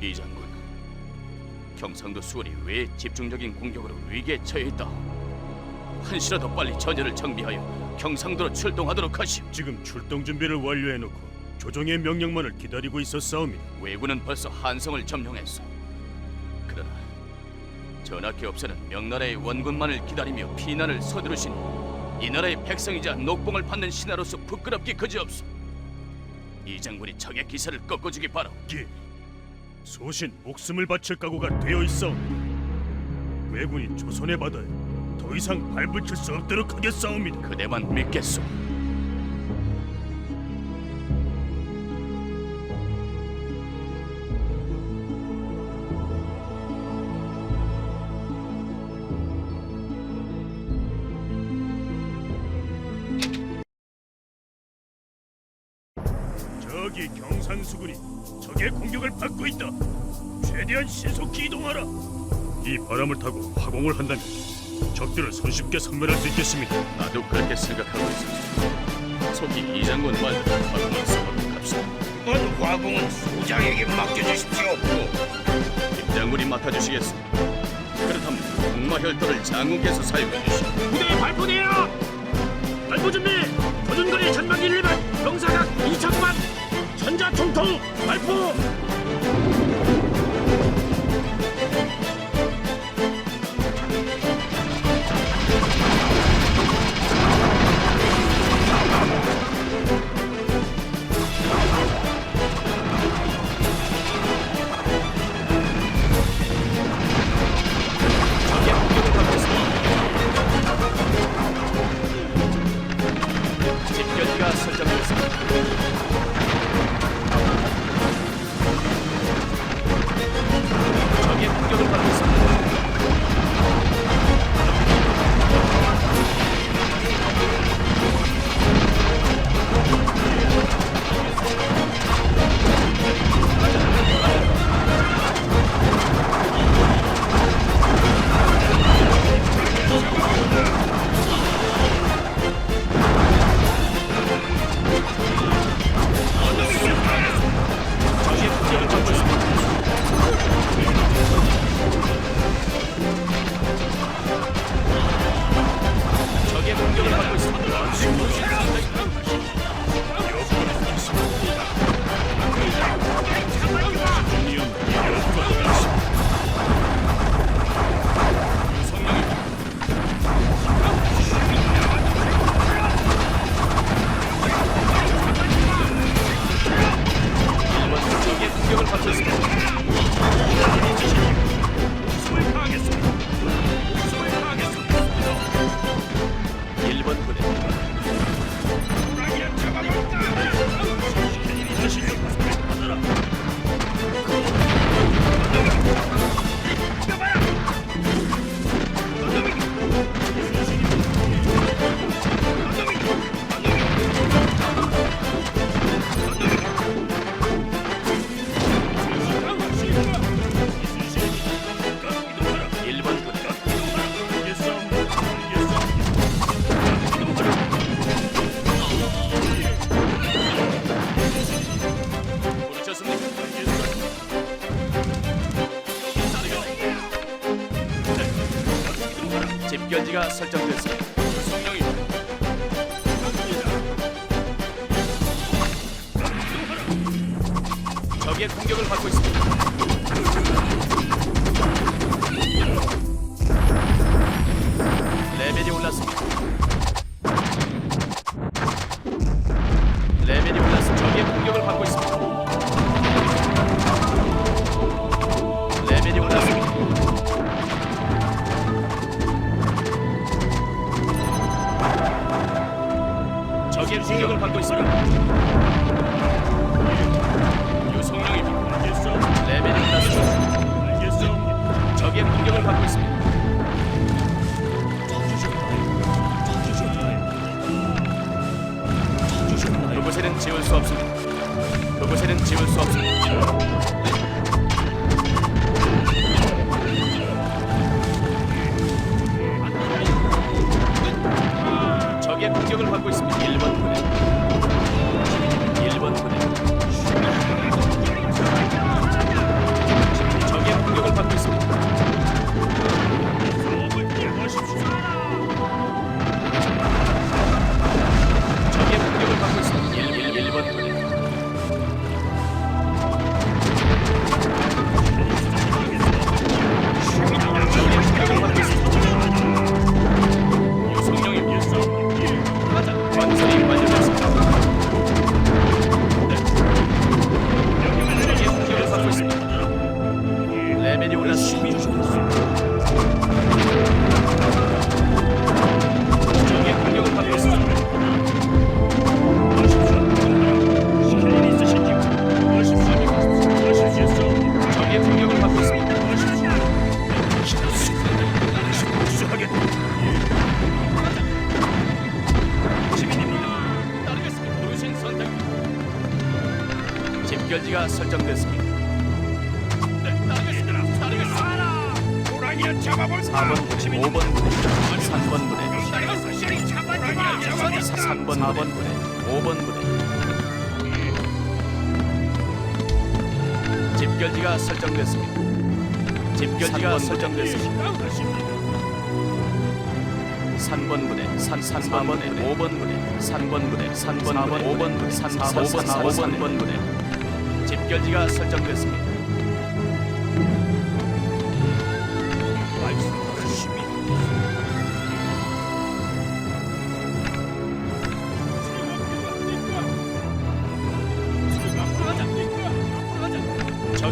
이 장군, 경상도 수원이 왜 집중적인 공격으로 위기에 처해 있다? 한시라도 빨리 전열을 정비하여 경상도로 출동하도록 하시오. 지금 출동 준비를 완료해놓고 조정의 명령만을 기다리고 있었사옵니다. 왜군은 벌써 한성을 점령했어. 그러나 전하께 없어는 명나라의 원군만을 기다리며 피난을 서두르시니 이 나라의 백성이자 녹봉을 받는 신하로서 부끄럽기 그지없소. 이 장군이 적의 기세를 꺾어주기 바라. 예, 소신 목숨을 바칠 각오가 되어 있사옵니다. 왜군이 조선의 바다에 더 이상 발붙일 수 없도록 하겠사옵니다. 그대만 믿겠소. 저기 경상수군이 적의 공격을 받고 있다. 최대한 신속히 이동하라. 이 바람을 타고 화공을 한다면 적들을 손쉽게 섬멸할 수 있겠습니다. 나도 그렇게 생각하고 있었어. 속히 이 장군 말대로 화공을 써보도록 합시다. 이번 화공은 소장에게 맡겨주십시오. 김 장군이 맡아주시겠소. 그렇다면 공마 혈도를 장군께서 사용해 주시오. 부대 발포대야! 발포 준비! 조준거리 전방기 1번 병사각 2천만 전자총 집결지가 설정됐습니다. 집결지가 설정됐습니다. 호랑이야 잡아볼까? 4번 부대, 5번 부대, 3번 부대, 따라가서 셔리 잡아주마. 3번, 4번 부대, 5번 부대. 집결지가 설정됐습니다. 집결지가 설정됐습니다. 3번 부대, 3, 3번 부대, 5번 부대, 3번 부대, 3번 부대, 5번 부대, 3, 4, 5번, 4, 5번 부대. 집결지가 설정됐습니다.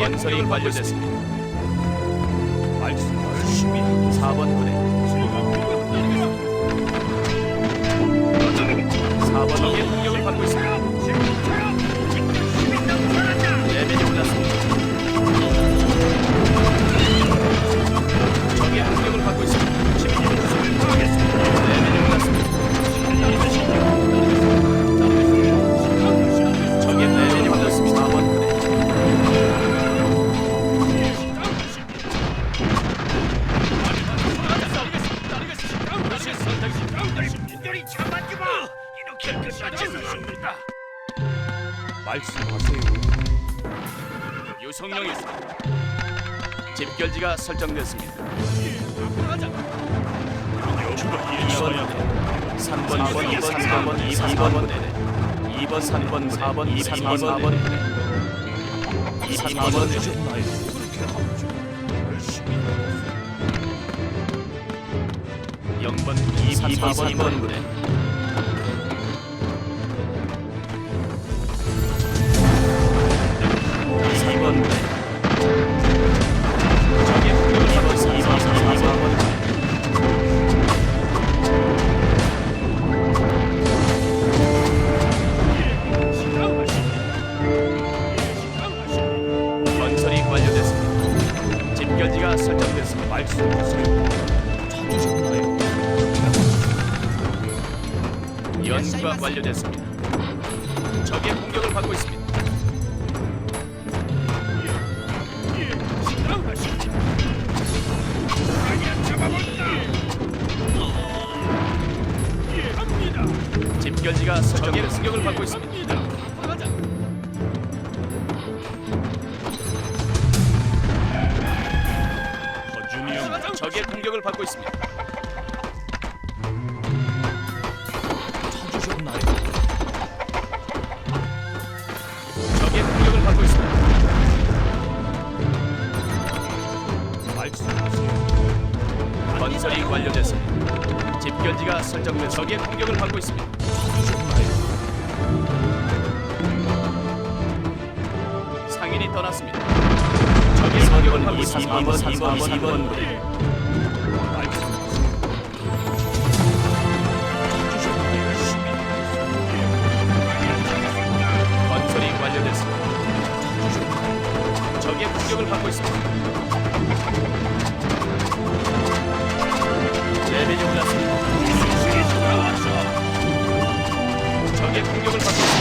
건설이 완료됐습니다. 4번 부대, 4번 적의 공격을 받고 있습니다. 올랐습니다. 적의 공격을 받고 있습니다. 레벨이 올랐습니다. 적의 레벨이 올랐습니다. 4번 부대. 셔리 잡아주마. 이렇게 끝나지는 않는다. 유성령이 있습니다. 집결지가 설정됐습니다. 2번 부대, 3번, 4번, 2번, 4번, 2번 부대, 2번, 3번, 4번, 2, 3, 4번 부대, 2, 4번 부대, 0번, 2, 3, 4번, 2번 2번 부대. 적의 공격을 받고 있습니다. 2번, 2번 부대. 건설이 완료됐습니다. 집결지가 설정됐습니다. 말씀하세요. 찾으셨나요? 연구가 완료됐습니다. 건설이 완료됐습니다. 집결지가 설정된 적의 공격을 받고 있습니다. 상인이 떠났습니다. 적의 공격을 받고 있습니다. 2번, 2번, 2번, 2번 부대. 건설이 완료됐습니다. 적의 공격을 받고 있습니다. 레벨이 올랐습니다. 적의 공격을 받고 있습니다.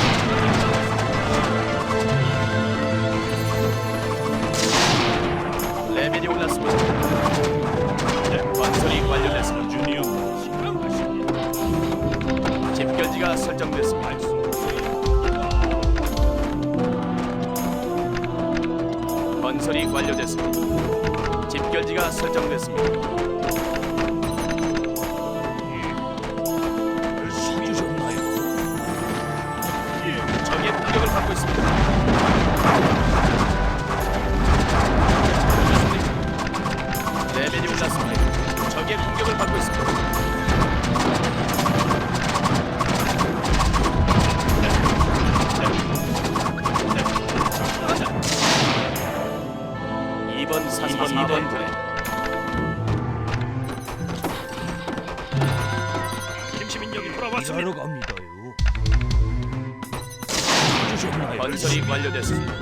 완료됐습니다.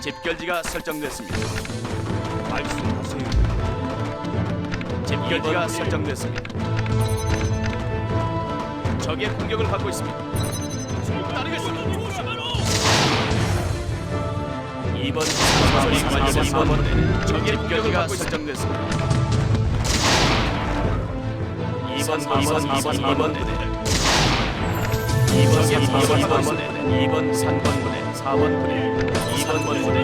집결지가 설정됐습니다. 말씀하세요. 집결지가 설정됐습니다. 적의 공격을 받고 있습니다. 이번 사선이 완료됐습니다. 이번 적의 집결지가 설정됐습니다. 이번 이번 이번 이번 대대 2번 3번 4번 2번 3번 부대 4번 부대 2번 부대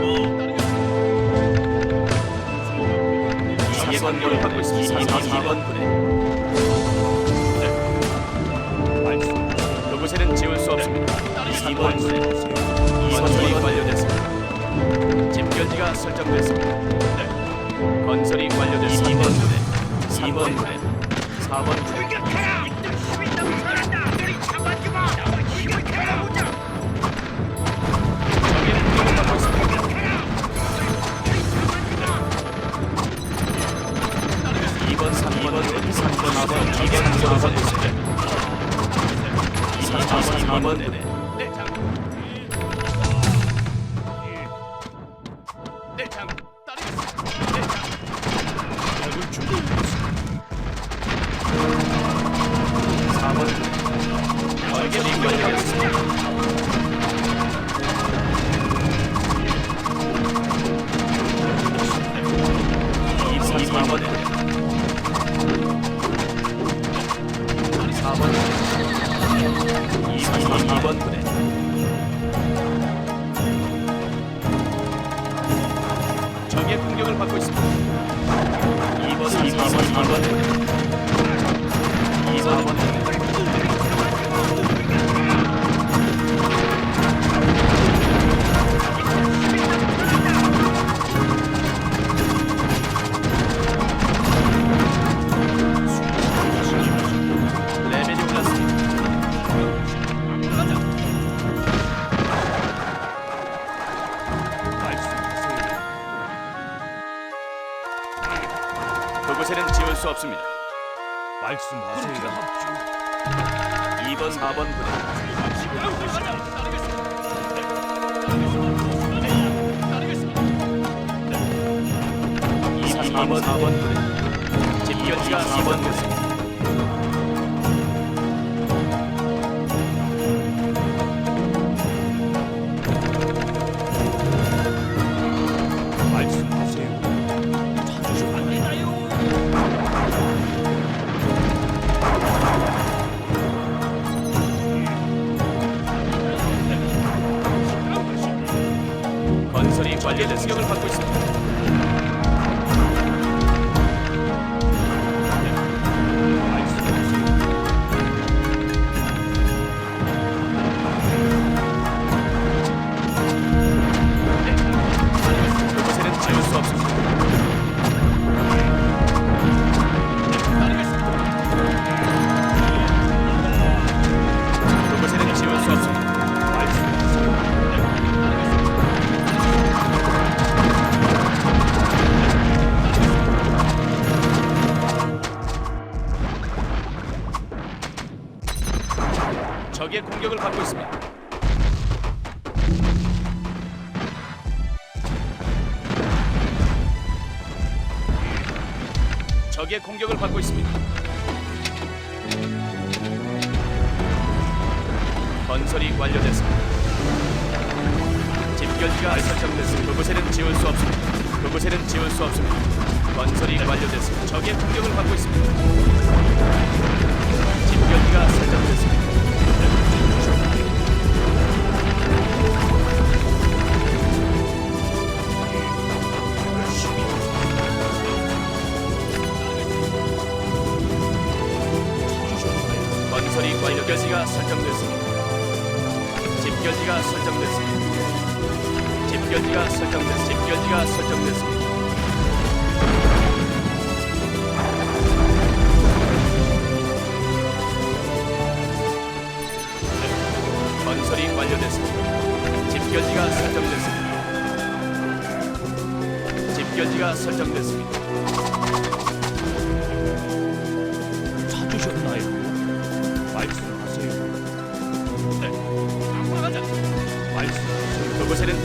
2번 부대 2번 부대 그곳에는 지울 수 없습니다 2번 부대 2번 완료됐습니다 집결지가 설정됐습니다 건설이 완료됐습니다 2번 부대 2번 부대 4번 부대 4번 234번 있습니다. 234번 2번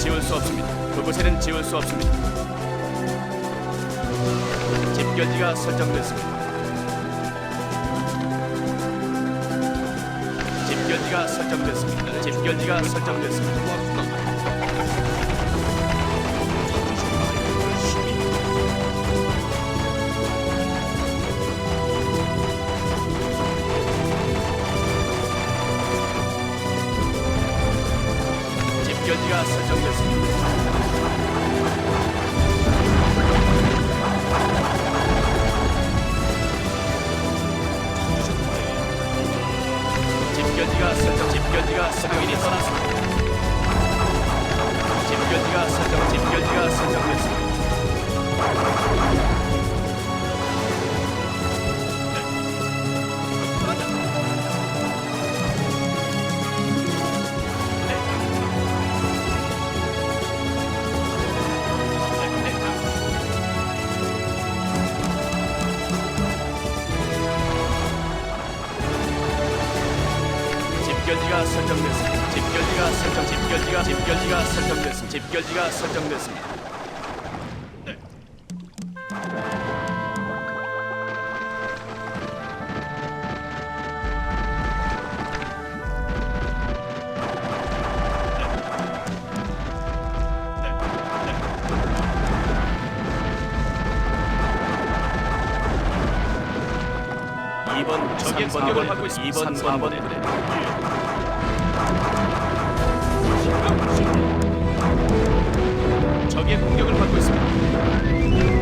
지울 수 없습니다. 그곳에는 지울 수 없습니다. 집결지가 설정됐습니다. 집결지가 설정됐습니다. 집결지가 설정됐습니다. 설정인이 떠났습니다. 집결지가 설정 집결지가 설정됐습니다. 집결지가 설정됐습니다. 이번 적의 공격을 받고 있습니다. 2번 3번에 적의 공격을 받고 있습니다.